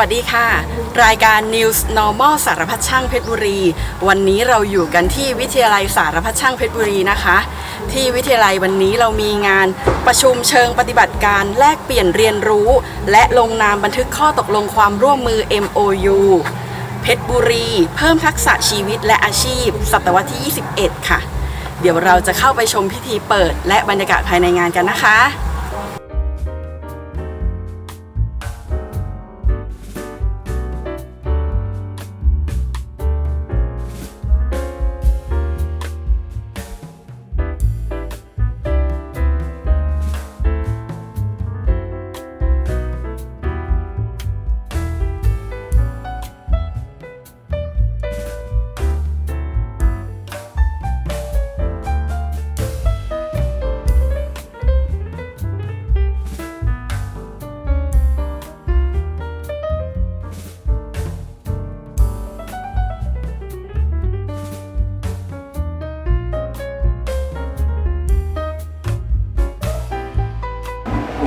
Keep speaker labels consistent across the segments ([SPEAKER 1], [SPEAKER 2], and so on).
[SPEAKER 1] วัสดีค่ะ รายการ News Normal สารพัดช่างเพชรบุรี วันนี้เราอยู่กันที่วิทยาลัยสารพัดช่างเพชรบุรีนะคะ ที่วิทยาลัยวันนี้เรามีงานประชุมเชิงปฏิบัติการแลกเปลี่ยนเรียนรู้ และลงนามบันทึกข้อตกลงความร่วมมือ MOU เพชรบุรี เพิ่มทักษะชีวิตและอาชีพ ศตวรรษที่ 21 ค่ะ เดี๋ยวเราจะเข้าไปชมพิธีเปิด และบรรยากาศภายในงานกันนะคะ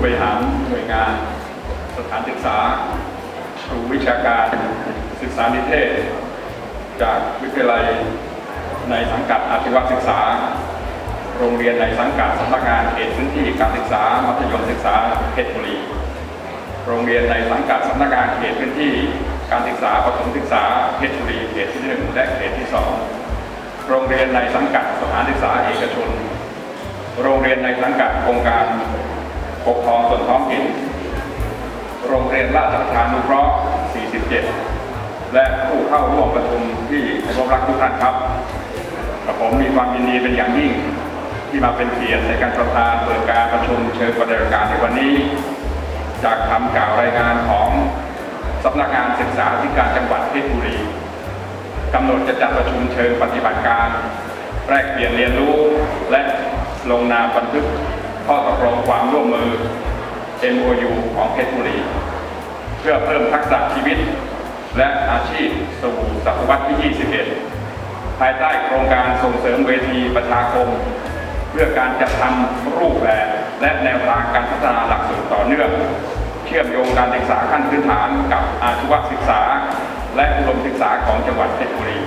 [SPEAKER 2] บริหารหน่วยงาน สถานศึกษา ครูวิชาการ ศึกษานิเทศ จากวิทยาลัยในสังกัดอาชีวศึกษา โรงเรียนในสังกัดสำนักงานเขตพื้นที่การศึกษา มัธยมศึกษาเพชรบุรี โรงเรียนในสังกัดสำนักงานเขตพื้นที่การศึกษาประถมศึกษาเพชรบุรีเขตที่หนึ่งและเขตที่สองโรงเรียนในสังกัดสถานศึกษาเอกชน โรงเรียนในสังกัดองค์การ ปกครองส่วนท้องถิ่น โรงเรียนราชประชานุเคราะห์ 47 และผู้เข้าร่วมประชุมที่เคารพรักทุกท่านครับกับผมมีความยินดีเป็นอย่างยิ่ง ที่มาเป็นเกียรติในการประธานเปิดการประชุมเชิงปฏิบัติการในวันนี้ จากคำกล่าวรายงานของสำนักงานศึกษาธิการจังหวัดเพชรบุรีกำหนดจะจัดประชุมเชิงปฏิบัติการ แลกเปลี่ยนเรียนรู้และลงนามบันทึก ข้อตกลงความร่วมมือ MOU ของเพชรบุรี เพื่อเพิ่มทักษะชีวิต และอาชีพสู่ศตวรรษที่ 21 ภายใต้โครงการส่งเสริมเวทีประชาคม เพื่อการจัดทำรูปแบบและแนวทางการพัฒนาหลักสูตรต่อเนื่อง เชื่อมโยงการศึกษาขั้นพื้นฐานกับอาชีวศึกษา และอุดมศึกษาของจังหวัดเพชรบุรี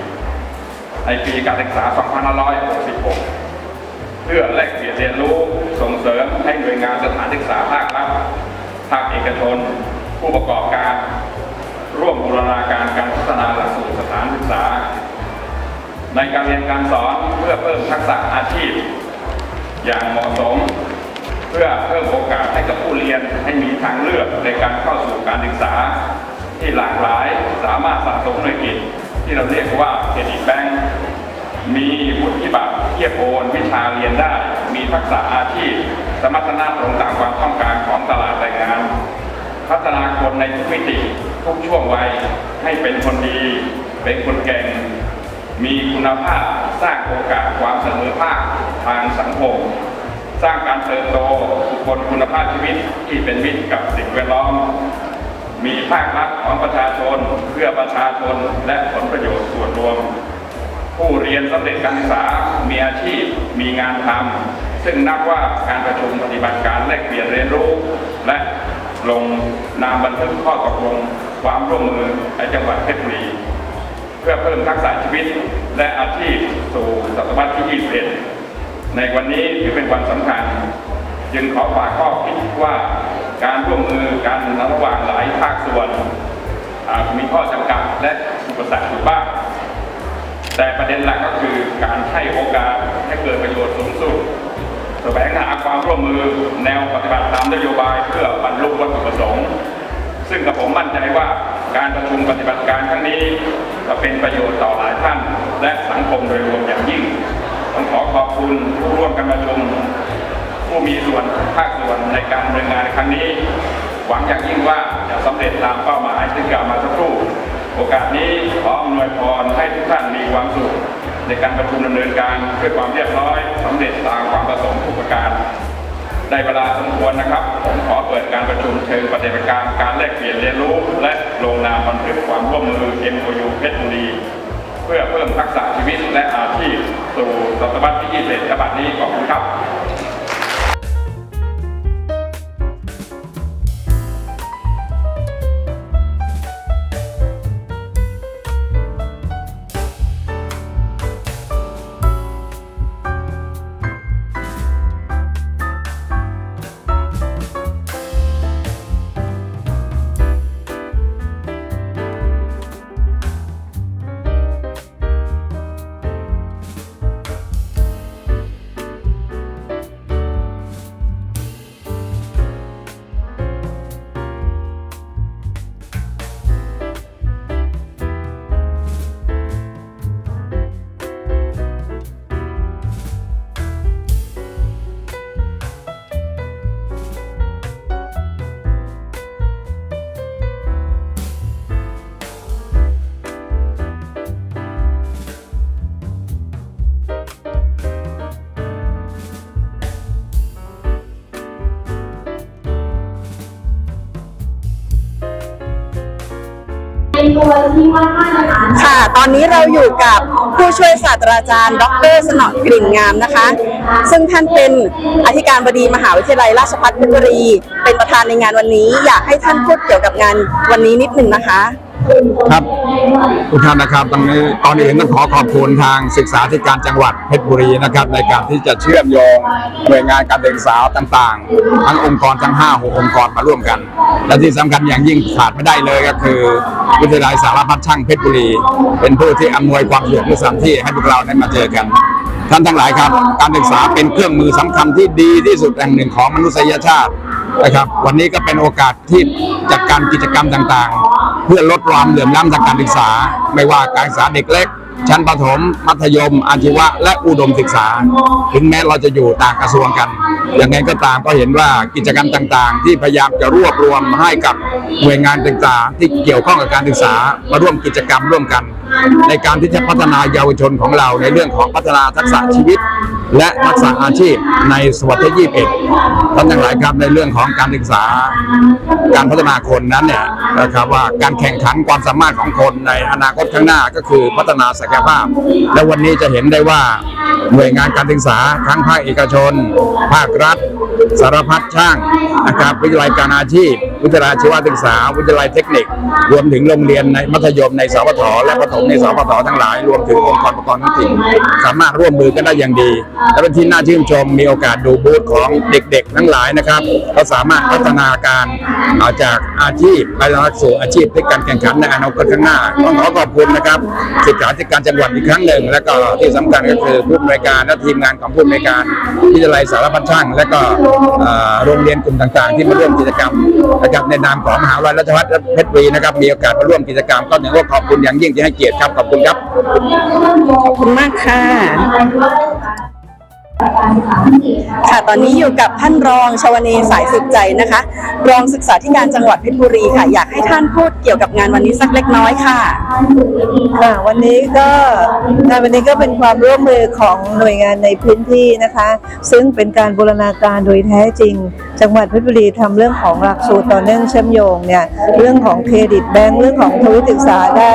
[SPEAKER 2] ในปีการศึกษา 2566 เพื่อแลกเปลี่ยนเรียนรู้ส่งเสริมให้หน่วยงานสถานศึกษาภาครัฐภาคเอกชน ผู้ประกอบการ ร่วมบูรณาการการพัฒนาหลักสูตรสถานศึกษา ในการเรียนการสอนเพื่อเพิ่มทักษะอาชีพ อย่างเหมาะสม เพื่อเพิ่มโอกาสให้กับผู้เรียนให้มีทางเลือกในการเข้าสู่การศึกษา ที่หลากหลายสามารถสะสมหน่วยกิจที่เราเรียกว่าเครดิตแบงค์ มีวุฒิบัตรเทียบโอนวิชาเรียนได้ มีทักษะอาชีพ สมรรถนะตรงตามความต้องการของตลาดแรงงาน พัฒนาคนในทุกมิติทุกช่วงวัยให้เป็นคนดี เป็นคนเก่ง มีคุณภาพสร้างโอกาสความเสมอภาคทางสังคม สร้างการเติบโตบุคคลคุณภาพชีวิตที่เป็นมิตรกับสิ่งแวดล้อม มีภาครัฐของประชาชนเพื่อประชาชนและผลประโยชน์ส่วนรวม ผู้เรียนสำเร็จการศึกษา มีอาชีพ มีงานทำซึ่งนับว่าการประชุมปฏิบัติการแลกเปลี่ยนเรียนรู้ และลงนามบันทึกข้อตกลงความร่วมมือในจังหวัดเพชรบุรีเพื่อเพิ่มทักษะชีวิตและอาชีพสู่ศตวรรษที่ 21 ในวันนี้ถือเป็นวันสำคัญ จึงขอฝากข้อคิดว่าการร่วมมือกันระหว่างหลายภาคส่วนอาจมีข้อจำกัดและอุปสรรคอยู่บ้าง แต่ประเด็นหลักก็คือการให้โอกาสให้เกิดประโยชน์สูงสุดแสวงหาความร่วมมือแนวปฏิบัติตามนโยบายเพื่อบรรลุวัตถุประสงค์ ซึ่งกับผมมั่นใจว่าการประชุมปฏิบัติการครั้งนี้ จะเป็นประโยชน์ต่อหลายท่าน และสังคมโดยรวมอย่างยิ่งผมขอขอบคุณผู้ร่วมการประชุม ผู้มีส่วนภาคส่วนในการดำเนินงานในครั้งนี้ หวังอย่างยิ่งว่าจะสำเร็จตามเป้าหมายที่กล่าวมาสักครู่ โอกาสนี้ขออำนวยพรให้ทุกท่านมีความสุข ในการประชุมดำเนินการเพื่อความเรียบร้อยสำเร็จตามความประสงค์ทุกประการได้เวลาสมควรนะครับ ผมขอเปิดการประชุมเชิงปฏิบัติการการแลกเปลี่ยนเรียนรู้ และลงนามบันทึกความร่วมมือ MOU เพชรบุรี เพื่อเพิ่มทักษะชีวิตและอาชีพสู่ศตวรรษที่ 21ฉบับนี้ขอบคุณครับ
[SPEAKER 1] ค่ะ ตอนนี้เราอยู่กับผู้ช่วยศาสตราจารย์ ดร สนออกลิ่นงามนะคะ ซึ่งท่านเป็นอธิการบดีมหาวิทยาลัยราชภัฏเพชรบุรี เป็นประธานในงานวันนี้ อยากให้ท่านพูดเกี่ยวกับงานวันนี้นิดหนึ่งนะคะ
[SPEAKER 3] ครับ ทุกท่านนะครับตอนนี้ตอนอื่นต้องขอขอบคุณทางศึกษาธิการจังหวัดเพชรบุรีนะครับ ในการที่จะเชื่อมโยงหน่วยงานการศึกษาต่างๆ ทั้งองค์กรทั้ง5 6องค์กรมาร่วมกัน และที่สำคัญอย่างยิ่งขาดไม่ได้เลยก็คือ วิทยาลัยสารพัดช่างเพชรบุรี เป็นผู้ที่อำนวยความสะดวกในสถานที่ให้พวกเราได้มาเจอกันท่านทั้งหลายครับ การศึกษาเป็นเครื่องมือสำคัญที่ดีที่สุดแห่งหนึ่งของมนุษยชาตินะครับ วันนี้ก็เป็นโอกาสที่จัดการกิจกรรมต่างๆ เพื่อลดความเหลื่อมล้ำทางการศึกษา ไม่ว่าการศึกษาเด็กเล็ก ชั้นประถม มัธยม อาชีวะ และอุดมศึกษา ถึงแม้เราจะอยู่ต่างกระทรวงกันยังไงก็ตามก็เห็นว่ากิจกรรมต่างๆ ที่พยายามจะรวบรวมให้กับหน่วยงานต่างๆ ที่เกี่ยวข้องกับการศึกษามาร่วมกิจกรรมร่วมกัน ในการที่จะพัฒนาเยาวชนของเราในเรื่องของพัฒนาทักษะชีวิต และทักษะอาชีพในศตวรรษที่21ท่านทั้งหลายครับในเรื่องของการศึกษา การพัฒนาคนนั้นเนี่ยนะครับว่าการแข่งขันความสามารถของคนในอนาคตข้างหน้าก็คือพัฒนาศักยภาพ และวันนี้จะเห็นได้ว่าหน่วยงานการศึกษาทั้งภาคเอกชน ภาครัฐ สารพัดช่างนะครับวิทยาลัยการอาชีพ วิทยาลัยชีวศึกษา วิทยาลัยเทคนิค รวมถึงโรงเรียนในมัธยมในสพทและประถมในสพททั้งหลาย รวมถึงองค์กรปกครองท้องถิ่นสามารถร่วมมือกันได้อย่างดีและเป็นที่น่าชื่นชมมีโอกาสดูบูธของเด็กๆ ทั้งหลายนะครับก็สามารถพัฒนาการเอาจากอาชีพไปสู่อาชีพในการแข่งขันในอนาคตข้างหน้าต้องขอขอบคุณนะครับศึกษาธิการจังหวัดอีกครั้งหนึ่ง และก็ที่สำคัญก็คือผู้อำนวยการและทีมงานของผู้อำนวยการวิทยาลัยสารพัดช่าง และก็เอ่อโรงเรียนกลุ่มต่างๆ ที่มาร่วมกิจกรรมนะครับในนามของมหาวิทยาลัยราชภัฏเพชรบุรีนะครับมีโอกาสมาร่วมกิจกรรมก็ถือว่าขอบคุณอย่างยิ่งที่ให้เกียรติครับขอบคุณครับ
[SPEAKER 1] ขอบคุณมากค่ะ ค่ะตอนนี้อยู่กับท่านรองชวนีสายสุดใจนะคะ รองศึกษาธิการจังหวัดเพชรบุรีค่ะ อยากให้ท่านพูดเกี่ยวกับงานวันนี้สักเล็กน้อยค่ะ
[SPEAKER 4] ค่ะวันนี้ก็งานวันนี้ก็เป็นความร่วมมือของหน่วยงานในพื้นที่นะคะ ซึ่งเป็นการบูรณาการโดยแท้จริง จังหวัดเพชรบุรีทำเรื่องของหลักสูตรต่อเนื่องเชื่อมโยงเนี่ยเรื่องของเครดิตแบงก์เรื่องของทุนศึกษาได้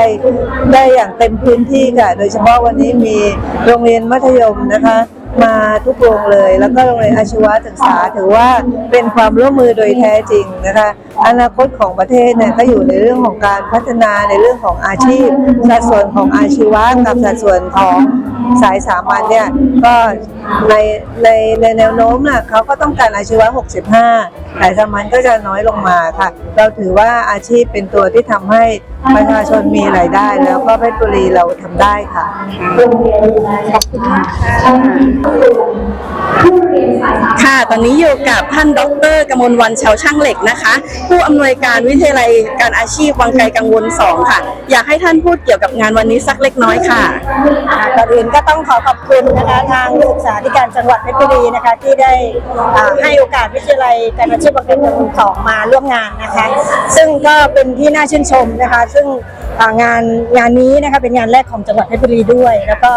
[SPEAKER 4] ได้อย่างเต็มพื้นที่ค่ะ โดยเฉพาะวันนี้มีโรงเรียนมัธยมนะคะ มาทุกโรงเลย แล้วก็โรงเรียนอาชีวศึกษาถือว่าเป็นความร่วมมือโดยแท้จริงนะคะอนาคตของประเทศเนี่ยก็อยู่ในเรื่องของการพัฒนาในเรื่องของอาชีพ สัดส่วนของอาชีวะกับสัดส่วนของสายสามัญเนี่ยก็ในในในแนวโน้มน่ะเขาก็ต้องการอาชีวะ 65สายสามัญก็จะน้อยลงมาค่ะ เราถือว่าอาชีพเป็นตัวที่ทำให้ประชาชนมีรายได้ แล้วก็เพชรบุรีเราทำได้ค่ะ
[SPEAKER 1] ค่ะ ตอนนี้อยู่กับท่านดรกมลวันชาวช่างเหล็กนะคะ ผู้อำนวยการวิทยาลัยการอาชีพวังไกลกังวลสองค่ะ อยากให้ท่านพูดเกี่ยวกับงานวันนี้สักเล็กน้อยค่ะ
[SPEAKER 5] ค่ะก่อนอื่นก็ต้องขอขอบคุณนะคะทางศึกษาธิการจังหวัดเพชรบุรีนะคะ ที่ได้ให้โอกาสวิทยาลัยการอาชีพบางเป็นจำนวสองมาร่วมงานนะคะ ซึ่งก็เป็นที่น่าชื่นชมนะคะ ซึ่งงานงานนี้นะคะเป็นงานแรกของจังหวัดเพชรบุรีด้วย แล้วก็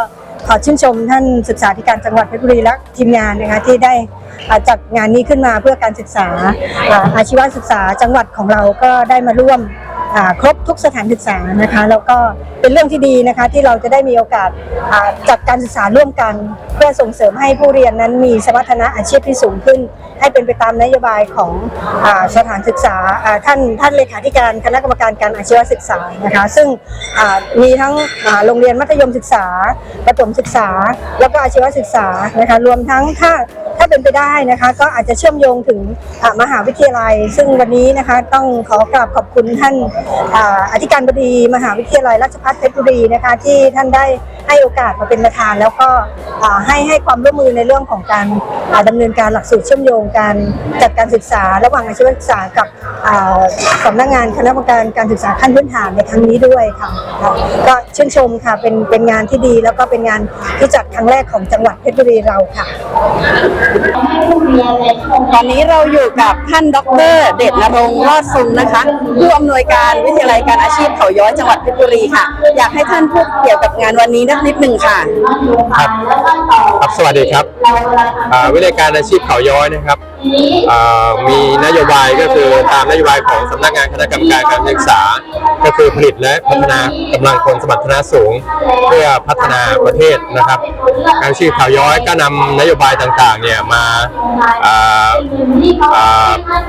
[SPEAKER 5] ขอชื่นชมท่านศึกษาธิการจังหวัดเพชรบุรีและทีมงานนะคะที่ได้อ่าจัดงานนี้ขึ้นมาเพื่อการศึกษาอาชีวศึกษาจังหวัดของเราก็ได้มาร่วม ครบทุกสถานศึกษานะคะแล้วก็เป็นเรื่องที่ดีนะคะที่เราจะได้มีโอกาสจัดการศึกษาร่วมกัน เพื่อส่งเสริมให้ผู้เรียนนั้นมีสมรรถนะอาชีพที่สูงขึ้น ให้เป็นไปตามนโยบายของอสถานศึกษาท่านท่านเลขาธิการคณะกรรมการการอาชีวศึกษานะคะซึ่งมีทั้งโรงเรียนมัธยมศึกษาประถมศึกษา แล้วก็อาชีวศึกษานะคะรวมทั้งถ้า ถ้าเป็นไปได้นะคะ ก็อาจจะเชื่อมโยงถึงมหาวิทยาลัย ซึ่งวันนี้นะคะต้องขอกราบขอบคุณท่านออธิการบดี มหาวิทยาลัยราชภัฏเพชรบุรีนะคะที่ท่านได้ให้โอกาสมาเป็นประธาน แล้วก็ให้ให้ความร่วมมือในเรื่องของการดำดำเนินการหลักสูตรเชื่อมโยงการจัดการศึกษา ระหว่างอาชีวศึกษากับสำสำนักงานคณะกรรมการการศึกษาขั้นพื้นฐานในครั้งนี้ด้วยค่ะค่ะก็ชื่นชมค่ะเป็นเป็นงานที่ดีแล้วก็เป็นงานที่จัดครั้งแรกของจังหวัดเพชรบุรีเราค่ะ
[SPEAKER 1] ตอนนี้เราอยู่กับท่านดร เดชนรงค์รอดซุงนะคะ ผู้อำนวยการวิทยาลัยการอาชีพเขาย้อยจังหวัดเพชรบุรีค่ะ อยากให้ท่านพูดเกี่ยวกับงานวันนี้นักนิดหนึ่งค่ะ
[SPEAKER 6] ครับ ครับ สวัสดีครับวิทยาการอาชีพเขาย้อยนะครับ มีนโยบายก็คือตามนโยบายของสำนักงานคณะกรรมการการศึกษา ก็คือผลิตและพัฒนากำลังคนสมรรถนะสูง เพื่อพัฒนาประเทศนะครับ การชื่อข่าวย้อยก็นำนโยบายต่างๆเนี่ยมา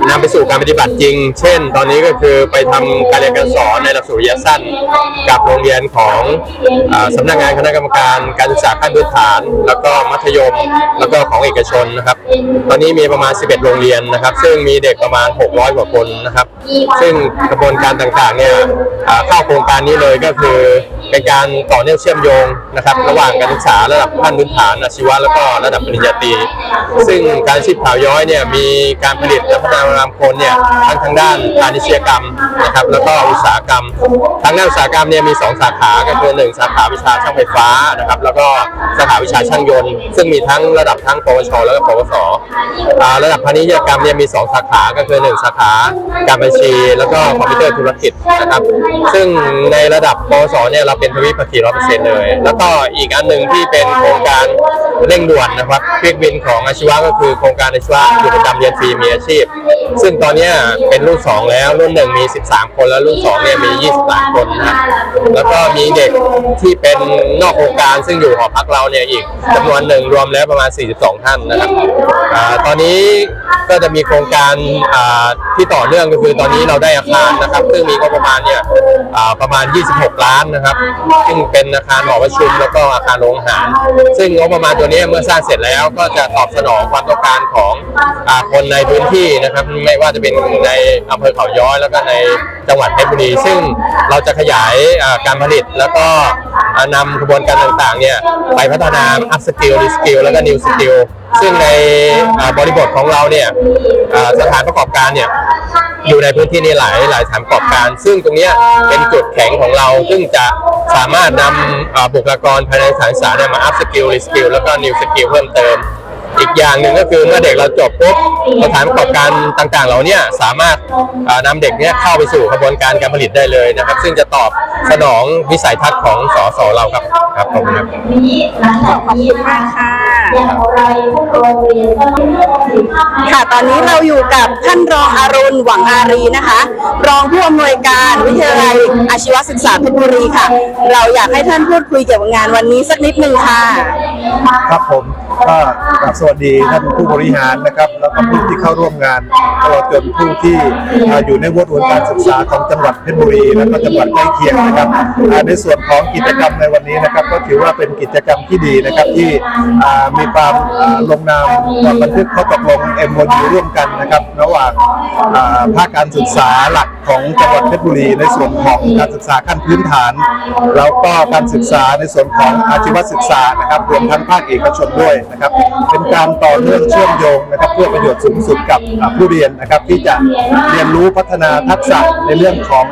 [SPEAKER 6] นำไปสู่การปฏิบัติจริง เช่น ตอนนี้ก็คือไปทำการเรียนการสอนในหลักสูตรระยะสั้น กับโรงเรียนของอ่อสำนักงานคณะกรรมการการศึกษาขั้นพื้นฐาน แล้วก็มัธยมแล้วก็ของเอกชนนะครับ ตอนนี้มีประมาณ11 โรงเรียนนะครับ ซึ่งมีเด็กประมาณ 600 กว่าคนนะครับ ซึ่งกระบวนการต่างๆเนี่ยอ่าเข้าโครงการนี้เลยก็คือ เป็นการต่อเนื่องเชื่อมโยงนะครับระหว่างการศึกษาระดับขั้นพื้นฐานอาชีวะแล้วก็ระดับปริญญาตรี ซึ่งการชีพข่าวย้อยเนี่ยมีการผลิตและพัฒนานามคนเนี่ยทั้งทางด้านพาณิชยกรรมนะครับแล้วก็อุตสาหกรรมทางด้านอุตสาหกรรมเนี่ยมี 2 สาขาก็คือหนึ่งสาขาวิชาช่างไฟฟ้านะครับแล้วก็สาขาวิชาช่างยนต์ ซึ่งมีทั้งระดับทั้งปวช แล้วก็ปวสระดับพาณิชยกรรมเนี่ยมี 2 สาขาก็คือ 1 สาขาการบัญชี แล้วก็คอมพิวเตอร์ธุรกิจนะครับซึ่งในระดับปวสเนี่ยเราเป็นทวิภาคีร้อยเปอร์เซ็นต์เลย แล้วก็อีกอันหนึ่งที่เป็นโครงการเร่งด่วนนะครับควิกวินของอาชีวะก็คือโครงการอาชีวะอยู่ประจำเรียนฟรีมีอาชีพ ซึ่งตอนเนี้ยเป็นรุ่น 2 แล้วรุ่นหนึ่งมี 13 คนแล้วรุ่น2เนี่ยมี 23 คนนะครับแล้วก็มีเด็กที่เป็นนอกโครงการซึ่งอยู่หอพักเราเนี่ยอีกจำนวนหนึ่งรวมแล้วประมาณ 42 ท่านนะครับอาตอนนี้ก็จะมีโครงการอ่าที่ต่อเนื่องก็คือตอนนี้เราได้อาคารนะครับ ซึ่งมีงบประมาณเนี่ยอ่าประมาณ 26 ล้านนะครับซึ่งเป็นอาคารหอประชุมแล้วก็อาคารโรงอาหาร ซึ่งงบประมาณตัวนี้เมื่อสร้างเสร็จแล้วก็จะตอบสนองความต้องการของอคนในพื้นที่นะครับ ไม่ว่าจะเป็นในอำเภอเขาย้อยแล้วก็ใน จังหวัดเพชรบุรี ซึ่งเราจะขยายการผลิตแล้วก็นำกระบวนการต่างๆเนี่ยไปพัฒนา up skill re skill แล้วก็ new skill ซึ่งในบริบทของเราเนี่ยสถานประกอบการเนี่ยอยู่ในพื้นที่นี้หลายหลายสถานประกอบการ ซึ่งตรงนี้เป็นจุดแข็งของเรา ซึ่งจะสามารถนำเอ่อบุคลากรภายในสถานศึกษาเนี่ยมา up skill re skill แล้วก็ new skill เพิ่มเติม อีกอย่างหนึ่งก็คือเมื่อเด็กเราจบปุ๊บสถานประกอบการต่างๆ เราเนี่ยสามารถเอ่อนำเด็กเนี่ยเข้าไปสู่กระบวนการการผลิตได้เลยนะครับ ซึ่งจะตอบสนองวิสัยทัศน์ของสสเราครับครับขอบคุณครับ
[SPEAKER 1] ขอบคุณมากค่ะค่ะ ตอนนี้เราอยู่กับท่านรองอรุณหวังอารีนะคะ รองผู้อำนวยการวิทยาลัยอาชีวศึกษาเพชรบุรีค่ะ เราอยากให้ท่านพูดคุยเกี่ยวกับงานวันนี้สักนิดนึงค่ะ
[SPEAKER 7] ครับผม ก็กราบสวัสดีท่านผู้บริหารนะครับ แล้วก็ผู้ที่เข้าร่วมงานตลอดจนผู้ที่อยู่ในวัดวนการศึกษาของจังหวัดเพชรบุรีและก็จังหวัดใกล้เคียงนะครับในส่วนของกิจกรรมในวันนี้นะครับ ก็ถือว่าเป็นกิจกรรมที่ดีนะครับที่อ่ามีความอ่าลงนามความบันทึกข้อตกลง MOU ร่วมกันนะครับ ระหว่างภาคการศึกษาหลักของจังหวัดเพชรบุรี ในส่วนของการศึกษาขั้นพื้นฐาน แล้วก็การศึกษาในส่วนของอาชีวศึกษานะครับรวมทั้งภาคเอกชนด้วยนะครับ เป็นการต่อเนื่องเชื่อมโยงนะครับเพื่อประโยชน์สูงสุดกับผู้เรียนนะครับ ที่จะเรียนรู้พัฒนาทักษะในเรื่องของ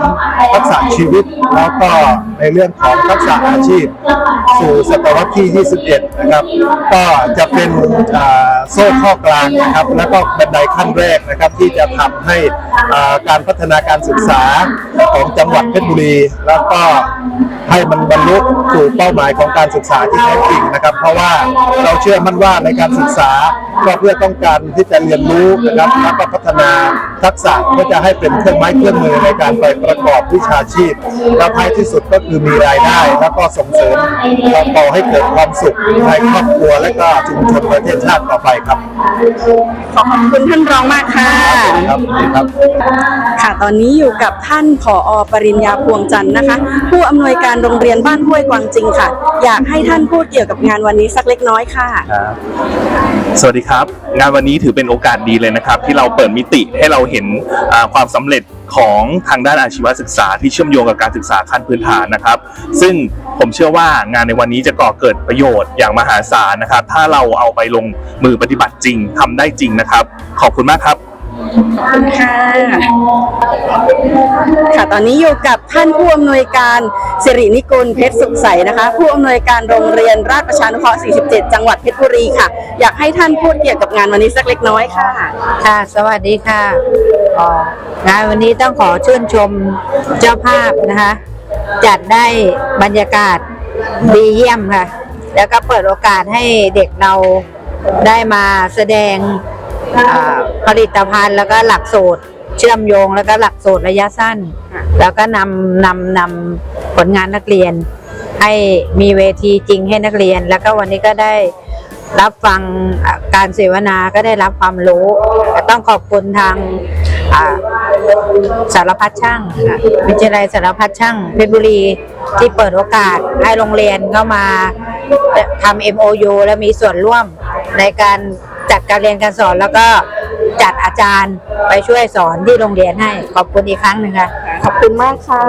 [SPEAKER 7] ทักษะชีวิต แล้วก็ในเรื่องของทักษะอาชีพ สู่ศตวรรษที่ 21 นะครับ ก็จะเป็นโซ่ข้อกลางนะครับ แล้วก็บันไดขั้นแรกนะครับ ที่จะทำให้การพัฒนาการศึกษาของจังหวัดเพชรบุรี แล้วก็ให้มันบรรลุสู่เป้าหมายของการศึกษาที่แท้จริงนะครับ เพราะว่าเราเชื่อมั่นว่าในการศึกษาก็เพื่อต้องการที่จะเรียนรู้นะครับแล้วก็พัฒนาทักษะเพื่อจะให้เป็นเครื่องไม้เครื่องมือในการไปประกอบวิชาชีพ แล้วท้ายที่สุดก็คือมีรายได้ แล้วก็ส่งเสริมก่อให้เกิดความสุขในครอบครัวและก็ชุมชนประเทศชาติต่อไปครับ
[SPEAKER 1] ขอบคุณท่านรองมากค่ะ
[SPEAKER 7] ครับครับ
[SPEAKER 1] ค่ะตอนนี้อยู่กับท่านผออปริญญาพวงจันทร์นะคะ ผู้อำนวยการโรงเรียนบ้านห้วยกวางจริงค่ะ อยากให้ท่านพูดเกี่ยวกับงานวันนี้สักเล็กน้อยค่ะ
[SPEAKER 8] ครับ สวัสดีครับ งานวันนี้ถือเป็นโอกาสดีเลยนะครับ ที่เราเปิดมิติให้เราเห็นความสำเร็จของทางด้านอาชีวศึกษาที่เชื่อมโยงกับการศึกษาขั้นพื้นฐานนะครับ ซึ่งผมเชื่อว่างานในวันนี้จะก่อเกิดประโยชน์อย่างมหาศาลนะครับ ถ้าเราเอาไปลงมือปฏิบัติจริงทำได้จริงนะครับ ขอบคุณมากครับ
[SPEAKER 1] ค่ะ ค่ะ ตอนนี้อยู่กับท่านผู้อำนวยการ สิรินิกุลเพชรสุขใสนะคะ ผู้อำนวยการโรงเรียนราชประชานุเคราะห์ 47 จังหวัดเพชรบุรีค่ะ อยากให้ท่านพูดเกี่ยวกับงานวันนี้สักเล็กน้อยค่ะ
[SPEAKER 9] ค่ะ สวัสดีค่ะงานวันนี้ต้องขอชื่นชมเจ้าภาพนะคะ จัดได้บรรยากาศดีเยี่ยมค่ะ แล้วก็เปิดโอกาสให้เด็กเราได้มาแสดงผลิตภัณฑ์แล้วก็หลักสูตร เชื่อมโยงแล้วก็หลักสูตรระยะสั้น แล้วก็นำนำนำผลงานนักเรียน ให้มีเวทีจริงให้นักเรียน แล้วก็วันนี้ก็ได้รับฟังอะการเสวนาก็ได้รับความรู้ก็ต้องขอบคุณทางอ่าสารพัดช่างค่ะวิทยาลัยสารพัดช่างเพชรบุรีที่เปิดโอกาสให้โรงเรียนเข้ามาทำ MOU และมีส่วนร่วมในการจัดการเรียนการสอนแล้วก็ จัดอาจารย์ไปช่วยสอนที่โรงเรียนให้ ขอบคุณอีกครั้งหนึ่งค่ะ
[SPEAKER 1] ขอบคุณมากค่ะ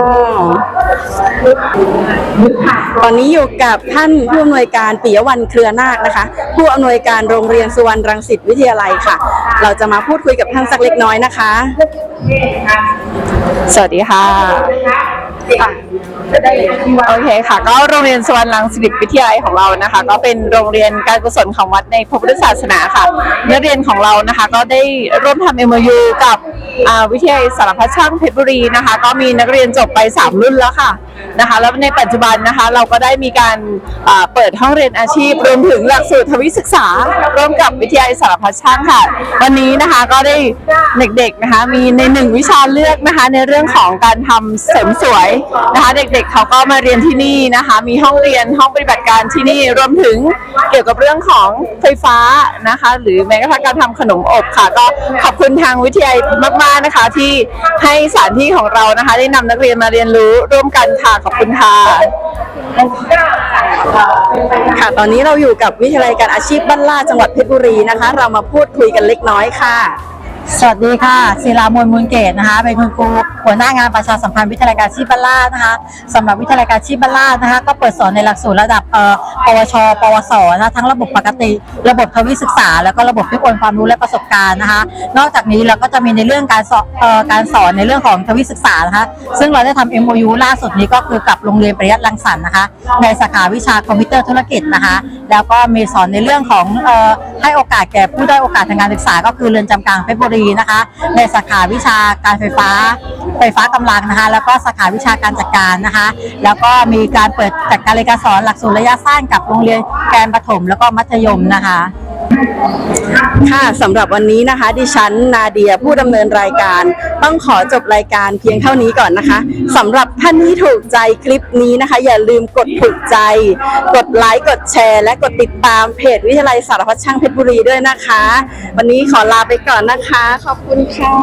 [SPEAKER 1] ตอนนี้อยู่กับท่านผู้อำนวยการปิยวันเครือนาคนะคะ ผู้อำนวยการโรงเรียนสุวรรณรังสิตวิทยาลัยค่ะ เราจะมาพูดคุยกับท่านสักเล็กน้อยนะคะ สวัสดีค่ะ ค่ะ
[SPEAKER 10] โอเคค่ะ ก็โรงเรียนสวรรณรังสิตวิทยาลัยของเรานะคะ ก็เป็นโรงเรียนการกุศลของวัดในพระพุทธศาสนาค่ะนักเรียนของเรานะคะ ก็ได้ร่วมทำเอ็มยูกับ วิทยาลัยสารพัดช่างเพชรบุรีนะคะ ก็มีนักเรียนจบไป 3 รุ่นแล้วค่ะนะคะ แล้วในปัจจุบันนะคะเราก็ได้มีการเปิดห้องเรียนอาชีพรวมถึงหลักสูตรทวิศึกษา ร่วมกับวิทยาลัยสารพัดช่างค่ะ วันนี้นะคะก็ได้เด็กๆนะคะมีในหนึ่งวิชาเลือกนะคะ ในเรื่องของการทำเสริมสวยนะคะ เด็กๆเขาก็มาเรียนที่นี่นะคะ มีห้องเรียนห้องปฏิบัติการที่นี่รวมถึงเกี่ยวกับเรื่องของไฟฟ้านะคะ หรือแม้กระทั่งการทำขนมอบค่ะ ก็ขอบคุณทางวิทยาลัยมากๆนะคะ ที่ให้สถานที่ของเรานะคะ ได้นำนักเรียนมาเรียนรู้ร่วมกันค่ะขอบคุณค่ะ
[SPEAKER 1] ค่ะ ตอนนี้เราอยู่กับวิทยาลัยการอาชีพบ้านล่าจังหวัดเพชรบุรีนะคะ เรามาพูดคุยกันเล็กน้อยค่ะ
[SPEAKER 11] สวัสดีค่ะศิลามวลมูลเกตนะคะ เป็นคุณครูหัวหน้างานประชาสัมพันธ์วิทยาลัยการชีพบ้านลาดนะคะสำหรับวิทยาลัยการชีพบ้านลาดนะคะ ก็เปิดสอนในหลักสูตรระดับเอ่อปวช ปวสนะคะทั้งระบบปกติ ระบบทวีศึกษา แล้วก็ระบบที่โอนความรู้และประสบการณ์นะคะ นอกจากนี้เราก็จะมีในเรื่องการสอนเอ่อการสอนในเรื่องของทวีศึกษานะคะซึ่งเราได้ทำ MOU ล่าสุดนี้ก็คือกับโรงเรียนปริยัติรังสรรค์นะคะ ในสาขาวิชาคอมพิวเตอร์ธุรกิจนะคะ แล้วก็มีสอนในเรื่องของเอ่อให้โอกาสแก่ผู้ได้โอกาสทางการศึกษา ก็คือเรือนจำกลางเพชรบุรีนะคะ ในสาขาวิชาการไฟฟ้า ไฟฟ้ากำลังนะคะ แล้วก็สาขาวิชาการจัดการนะคะ แล้วก็มีการเปิดจัดการเรียนการสอนหลักสูตรระยะสั้นกับโรงเรียนแกนประถมแล้วก็มัธยมนะคะ
[SPEAKER 1] ค่ะสำหรับวันนี้นะคะ ดิฉันนาเดียผู้ดำเนินรายการ ต้องขอจบรายการเพียงเท่านี้ก่อนนะคะสำหรับท่านที่ถูกใจคลิปนี้นะคะ อย่าลืมกดถูกใจ กดไลค์กดแชร์ และกดติดตามเพจวิทยาลัยสารพัดช่างเพชรบุรีด้วยนะคะ วันนี้ขอลาไปก่อนนะคะ ขอบคุณค่ะ